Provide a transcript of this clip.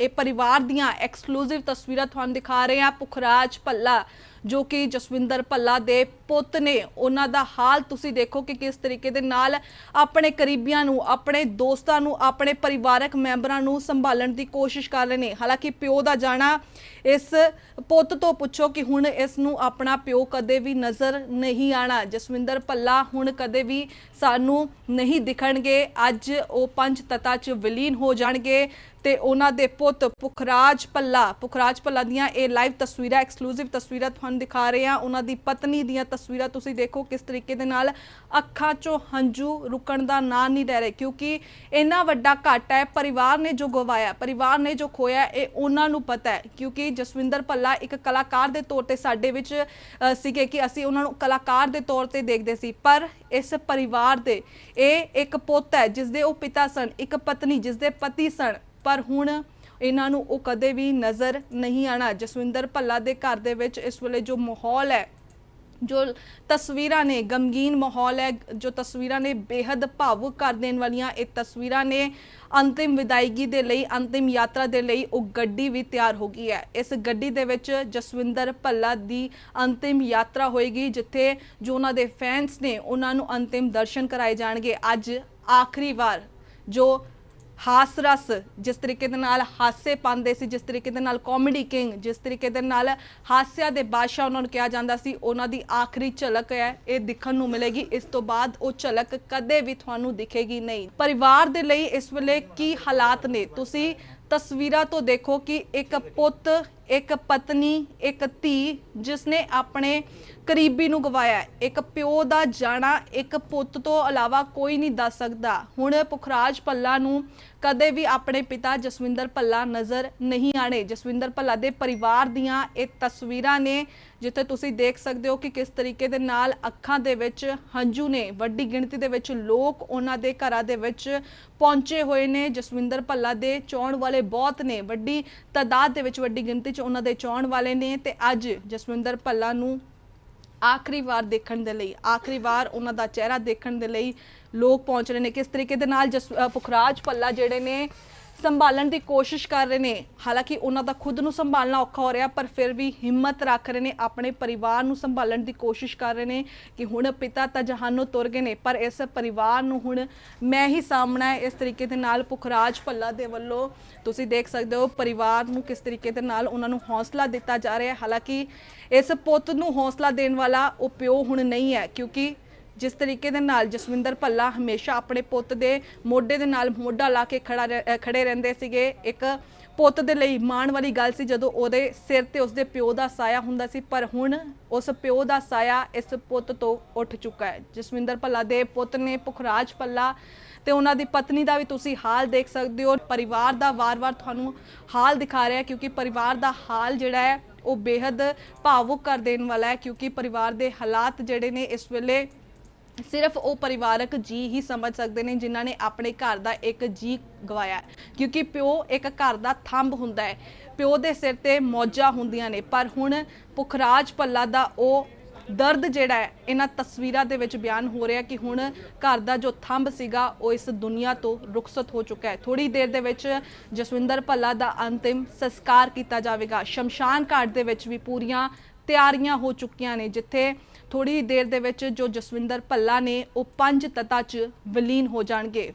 ਇਹ ਪਰਿਵਾਰ ਦੀਆਂ ਐਕਸਕਲੂਸਿਵ ਤਸਵੀਰਾਂ ਤੁਹਾਨੂੰ ਦਿਖਾ ਰਹੇ ਹਾਂ। ਪੁਖਰਾਜ ਭੱਲਾ ਜੋ ਕਿ ਜਸਵਿੰਦਰ ਭੱਲਾ ਦੇ ਪੁੱਤ ਨੇ। ਉਹਨਾਂ ਦਾ ਹਾਲ ਤੁਸੀਂ ਦੇਖੋ ਕਿ ਕਿਸ ਤਰੀਕੇ ਦੇ ਨਾਲ ਆਪਣੇ ਕਰੀਬੀਆਂ ਨੂੰ, ਆਪਣੇ ਦੋਸਤਾਂ ਨੂੰ, ਆਪਣੇ ਪਰਿਵਾਰਕ ਮੈਂਬਰਾਂ ਨੂੰ ਸੰਭਾਲਣ ਦੀ ਕੋਸ਼ਿਸ਼ ਕਰ ਰਹੇ ਨੇ। ਹਾਲਾਂਕਿ ਪਿਓ ਦਾ ਜਾਣਾ ਇਸ ਪੁੱਤ ਤੋਂ ਪੁੱਛੋ ਕਿ ਹੁਣ ਇਸ ਨੂੰ ਆਪਣਾ ਪਿਓ ਕਦੇ ਵੀ ਨਜ਼ਰ ਨਹੀਂ ਆਣਾ। ਜਸਵਿੰਦਰ ਭੱਲਾ ਹੁਣ ਕਦੇ ਵੀ ਸਾਨੂੰ ਨਹੀਂ ਦਿਖਣਗੇ। ਅੱਜ ਉਹ ਪੰਜ ਤਤਾ ਚ ਵਿਲੀਨ ਹੋ ਜਾਣਗੇ ਤੇ ਉਹਨਾਂ ਦੇ ਪੁੱਤ ਪੁਖਰਾਜ ਭੱਲਾ ਪੁਖਰਾਜ ਭੱਲਾ ਦੀਆਂ ਇਹ ਲਾਈਵ ਤਸਵੀਰਾਂ ਐਕਸਕਲੂਸਿਵ ਤਸਵੀਰਾਂ ਤੁਹਾਨੂੰ ਦਿਖਾ ਰਹੇ ਹਾਂ। ਉਹਨਾਂ ਦੀ ਪਤਨੀ ਦੀਆਂ ਤਸਵੀਰਾਂ ਤੁਸੀਂ ਦੇਖੋ ਕਿਸ ਤਰੀਕੇ ਦੇ ਨਾਲ ਅੱਖਾਂ 'ਚੋਂ ਹੰਝੂ ਰੁਕਣ ਦਾ ਨਾਂ ਨਹੀਂ ਲੈ ਰਹੇ, ਕਿਉਂਕਿ ਇੰਨਾ ਵੱਡਾ ਘਾਟਾ ਹੈ, ਪਰਿਵਾਰ ਨੇ ਜੋ ਗਵਾਇਆ, ਪਰਿਵਾਰ ਨੇ ਜੋ ਖੋਇਆ, ਇਹ ਉਹਨਾਂ ਨੂੰ ਪਤਾ ਹੈ। ਕਿਉਂਕਿ ਜਸਵਿੰਦਰ ਭੱਲਾ ਇੱਕ ਕਲਾਕਾਰ ਦੇ ਤੌਰ ਤੇ ਸਾਡੇ ਵਿੱਚ ਸੀਗੇ ਕਿ ਅਸੀਂ ਉਹਨਾਂ ਨੂੰ ਕਲਾਕਾਰ ਦੇ ਤੌਰ ਤੇ ਦੇਖਦੇ ਸੀ। ਪਰ ਇਸ ਪਰਿਵਾਰ ਦੇ ਇਹ ਇੱਕ ਪੁੱਤ ਹੈ ਜਿਸ ਦੇ ਉਹ ਪਿਤਾ ਸਨ, ਇੱਕ ਪਤਨੀ ਜਿਸ ਦੇ ਪਤੀ ਸਨ। ਪਰ ਹੁਣ ਇਹਨਾਂ ਨੂੰ ਉਹ ਕਦੇ ਵੀ ਨਜ਼ਰ ਨਹੀਂ ਆਣਾ ਜਸਵਿੰਦਰ ਭੱਲਾ ਦੇ ਘਰ ਦੇ ਵਿੱਚ ਇਸ ਵੇਲੇ ਜੋ ਮਾਹੌਲ ਹੈ, ਜੋ ਤਸਵੀਰਾਂ ਨੇ, ਗਮਗੀਨ ਮਾਹੌਲ ਹੈ, ਜੋ ਤਸਵੀਰਾਂ ਨੇ ਬੇहद ਭਾਵੁਕ ਕਰ ਦੇਣ ਵਾਲੀਆਂ, ਇਹ ਤਸਵੀਰਾਂ ਨੇ ਅੰਤਿਮ ਵਿਦਾਇਗੀ ਦੇ ਲਈ, ਅੰਤਿਮ ਯਾਤਰਾ ਦੇ ਲਈ ਉਹ ਗੱਡੀ ਵੀ ਤਿਆਰ ਹੋ ਗਈ ਹੈ। ਇਸ ਗੱਡੀ ਦੇ ਵਿੱਚ ਜਸਵਿੰਦਰ ਭੱਲਾ ਦੀ ਅੰਤਿਮ ਯਾਤਰਾ ਹੋਏਗੀ, ਜਿੱਥੇ ਜੋ ਉਹਨਾਂ ਦੇ ਫੈਨਸ ਨੇ, ਉਹਨਾਂ ਨੂੰ ਅੰਤਿਮ ਦਰਸ਼ਨ ਕਰਾਏ ਜਾਣਗੇ। ਅੱਜ ਆਖਰੀ ਵਾਰ ਜੋ ਹਾਸ ਰਸ, ਜਿਸ ਤਰੀਕੇ ਦੇ ਨਾਲ ਹਾਸੇ ਪਾਉਂਦੇ ਸੀ, ਜਿਸ ਤਰੀਕੇ ਦੇ ਨਾਲ ਕਾਮੇਡੀ ਕਿੰਗ ਜਿਸ ਤਰੀਕੇ ਦੇ ਨਾਲ ਹਾਸਿਆ ਦੇ ਬਾਦਸ਼ਾਹ ਉਹਨਾਂ ਨੂੰ ਕਿਹਾ ਜਾਂਦਾ ਸੀ, ਉਹਨਾਂ ਦੀ ਆਖਰੀ ਝਲਕ ਹੈ, ਇਹ ਦਿਖਣ ਨੂੰ ਮਿਲੇਗੀ। ਇਸ ਤੋਂ ਬਾਅਦ ਉਹ ਝਲਕ ਕਦੇ ਵੀ ਤੁਹਾਨੂੰ ਦਿਖੇਗੀ ਨਹੀਂ। ਪਰਿਵਾਰ ਦੇ ਲਈ ਇਸ ਵੇਲੇ ਕੀ ਹਾਲਾਤ ਨੇ? ਤੁਸੀਂ ਤਸਵੀਰਾਂ ਤੋਂ ਦੇਖੋ ਕਿ ਇੱਕ ਪੁੱਤ ਇੱਕ ਪਤਨੀ, ਇੱਕ ਧੀ ਜਿਸ ਨੇ ਆਪਣੇ ਕਰੀਬੀ ਨੂੰ ਗਵਾਇਆ ਇੱਕ ਪਿਓ ਦਾ ਜਾਣਾ ਇੱਕ ਪੁੱਤ ਤੋਂ ਇਲਾਵਾ ਕੋਈ ਨਹੀਂ ਦੱਸ ਸਕਦਾ। ਹੁਣ ਪੁਖਰਾਜ ਪੱਲਾ ਨੂੰ ਕਦੇ ਵੀ ਆਪਣੇ ਪਿਤਾ ਜਸਵਿੰਦਰ ਪੱਲਾ ਨਜ਼ਰ ਨਹੀਂ ਆਣੇ ਜਸਵਿੰਦਰ ਪੱਲਾ ਦੇ ਪਰਿਵਾਰ ਦੀਆਂ ਇਹ ਤਸਵੀਰਾਂ ਨੇ, ਜਿੱਥੇ ਤੁਸੀਂ ਦੇਖ ਸਕਦੇ ਹੋ ਕਿ ਕਿਸ ਤਰੀਕੇ ਦੇ ਨਾਲ ਅੱਖਾਂ ਦੇ ਵਿੱਚ ਹੰਝੂ ਨੇ, ਵੱਡੀ ਗਿਣਤੀ ਦੇ ਵਿੱਚ ਲੋਕ ਉਹਨਾਂ ਦੇ ਘਰਾਂ ਦੇ ਵਿੱਚ ਪਹੁੰਚੇ ਹੋਏ ਨੇ। ਜਸਵਿੰਦਰ ਭੱਲਾ ਦੇ ਚਾਹਣ ਵਾਲੇ ਬਹੁਤ ਨੇ। ਵੱਡੀ ਤਾਦਾਦ ਦੇ ਵਿੱਚ ਵੱਡੀ ਗਿਣਤੀ 'ਚ ਉਹਨਾਂ ਦੇ ਚਾਹਣ ਵਾਲੇ ਨੇ ਤੇ ਅੱਜ ਜਸਵਿੰਦਰ ਭੱਲਾ ਨੂੰ ਆਖਰੀ ਵਾਰ ਦੇਖਣ ਦੇ ਲਈ, ਆਖਰੀ ਵਾਰ ਉਹਨਾਂ ਦਾ ਚਿਹਰਾ ਦੇਖਣ ਦੇ ਲਈ ਲੋਕ ਪਹੁੰਚ ਰਹੇ ਨੇ। ਕਿਸ ਤਰੀਕੇ ਦੇ ਨਾਲ ਜਸ ਪੁਖਰਾਜ ਭੱਲਾ ਜਿਹੜੇ ਨੇ ਸੰਭਾਲਣ ਦੀ ਕੋਸ਼ਿਸ਼ ਕਰ ਰਹੇ ਨੇ। ਹਾਲਾਂਕਿ ਉਹਨਾਂ ਦਾ ਖੁਦ ਨੂੰ ਸੰਭਾਲਣਾ ਔਖਾ ਹੋ ਰਿਹਾ, ਪਰ ਫਿਰ ਵੀ ਹਿੰਮਤ ਰੱਖ ਰਹੇ ਨੇ, ਆਪਣੇ ਪਰਿਵਾਰ ਨੂੰ ਸੰਭਾਲਣ ਦੀ ਕੋਸ਼ਿਸ਼ ਕਰ ਰਹੇ ਨੇ ਕਿ ਹੁਣ ਪਿਤਾ ਤਾਂ ਜਹਾਨੋਂ ਤੁਰ ਗਏ ਨੇ, ਪਰ ਇਸ ਪਰਿਵਾਰ ਨੂੰ ਹੁਣ ਮੈਂ ਹੀ ਸਾਹਮਣਾ ਹੈ। ਇਸ ਤਰੀਕੇ ਦੇ ਨਾਲ ਪੁਖਰਾਜ ਭੱਲਾ ਦੇ ਵੱਲੋਂ ਤੁਸੀਂ ਦੇਖ ਸਕਦੇ ਹੋ ਪਰਿਵਾਰ ਨੂੰ ਕਿਸ ਤਰੀਕੇ ਦੇ ਨਾਲ ਉਹਨਾਂ ਨੂੰ ਹੌਸਲਾ ਦਿੱਤਾ ਜਾ ਰਿਹਾ ਹੈ। ਹਾਲਾਂਕਿ ਇਸ ਪੁੱਤ ਨੂੰ ਹੌਸਲਾ ਦੇਣ ਵਾਲਾ ਉਹ ਪਿਓ ਹੁਣ ਨਹੀਂ ਹੈ, ਕਿਉਂਕਿ ਜਿਸ ਤਰੀਕੇ ਦੇ ਨਾਲ ਜਸਵਿੰਦਰ ਭੱਲਾ ਹਮੇਸ਼ਾ ਆਪਣੇ ਪੁੱਤ ਦੇ ਮੋਢੇ ਦੇ ਨਾਲ ਮੋਢਾ ਲਾ ਕੇ ਖੜਾ ਰਹਿ- ਅਹ ਖੜੇ ਰਹਿੰਦੇ ਸੀਗੇ। ਇੱਕ ਪੁੱਤ ਦੇ ਲਈ ਮਾਣ ਵਾਲੀ ਗੱਲ ਸੀ ਜਦੋਂ ਉਹਦੇ ਸਿਰ ਤੇ ਉਸਦੇ ਪਿਓ ਦਾ ਸਾਇਆ ਹੁੰਦਾ ਸੀ, ਪਰ ਹੁਣ ਉਸ ਪਿਓ ਦਾ ਸਾਇਆ ਇਸ ਪੁੱਤ ਤੋਂ ਉੱਠ ਚੁੱਕਾ ਹੈ। ਜਸਵਿੰਦਰ ਭੱਲਾ ਦੇ ਪੁੱਤ ਨੇ ਪੁਖਰਾਜ ਭੱਲਾ ਤੇ ਉਹਨਾਂ ਦੀ ਪਤਨੀ ਦਾ ਵੀ ਤੁਸੀਂ ਹਾਲ ਦੇਖ ਸਕਦੇ ਹੋ। ਪਰਿਵਾਰ ਦਾ ਵਾਰ-ਵਾਰ ਤੁਹਾਨੂੰ ਹਾਲ ਦਿਖਾ ਰਿਹਾ ਕਿਉਂਕਿ ਪਰਿਵਾਰ ਦਾ ਹਾਲ ਜਿਹੜਾ ਹੈ, ਉਹ ਬੇहद ਭਾਵੁਕ ਕਰ ਦੇਣ ਵਾਲਾ ਹੈ, ਕਿਉਂਕਿ ਪਰਿਵਾਰ ਦੇ ਹਾਲਾਤ ਜਿਹੜੇ ਨੇ ਇਸ ਵੇਲੇ ਸਿਰਫ ਉਹ ਪਰਿਵਾਰਕ ਜੀ ਹੀ ਸਮਝ ਸਕਦੇ ਨੇ ਜਿਨ੍ਹਾਂ ਨੇ ਆਪਣੇ ਘਰ ਦਾ ਇੱਕ ਜੀ ਗਵਾਇਆ ਕਿਉਂਕਿ ਪਿਓ ਇੱਕ ਘਰ ਦਾ ਥੰਬ ਹੁੰਦਾ ਹੈ। ਪਿਓ ਦੇ ਸਿਰ ਤੇ ਮੌਜਾਂ ਹੁੰਦੀਆਂ ਨੇ, ਪਰ ਹੁਣ ਪੁਖਰਾਜ ਪੱਲਾ ਦਾ ਉਹ ਦਰਦ ਜਿਹੜਾ ਹੈ, ਇਹਨਾਂ ਤਸਵੀਰਾਂ ਦੇ ਵਿੱਚ ਬਿਆਨ ਹੋ ਰਿਹਾ ਕਿ ਹੁਣ ਘਰ ਦਾ ਜੋ ਥੰਬ ਸੀਗਾ, ਉਹ ਇਸ ਦੁਨੀਆ ਤੋਂ ਰੁਖਸਤ ਹੋ ਚੁੱਕਾ ਹੈ। ਥੋੜੀ ਦੇਰ ਦੇ ਵਿੱਚ ਜਸਵਿੰਦਰ ਭੱਲਾ ਦਾ ਅੰਤਿਮ ਸੰਸਕਾਰ ਕੀਤਾ ਜਾਵੇਗਾ। ਸ਼ਮਸ਼ਾਨ ਘਾਟ ਦੇ ਵਿੱਚ ਵੀ ਪੂਰੀਆਂ ਤਿਆਰੀਆਂ ਹੋ ਚੁੱਕੀਆਂ ਨੇ, ਜਿੱਥੇ ਥੋੜੀ ਦੇਰ ਦੇ ਵਿੱਚ ਜੋ ਜਸਵਿੰਦਰ ਭੱਲਾ ਨੇ, ਉਹ ਪੰਜ ਤਤਾ 'ਚ ਵਿਲੀਨ ਹੋ ਜਾਣਗੇ।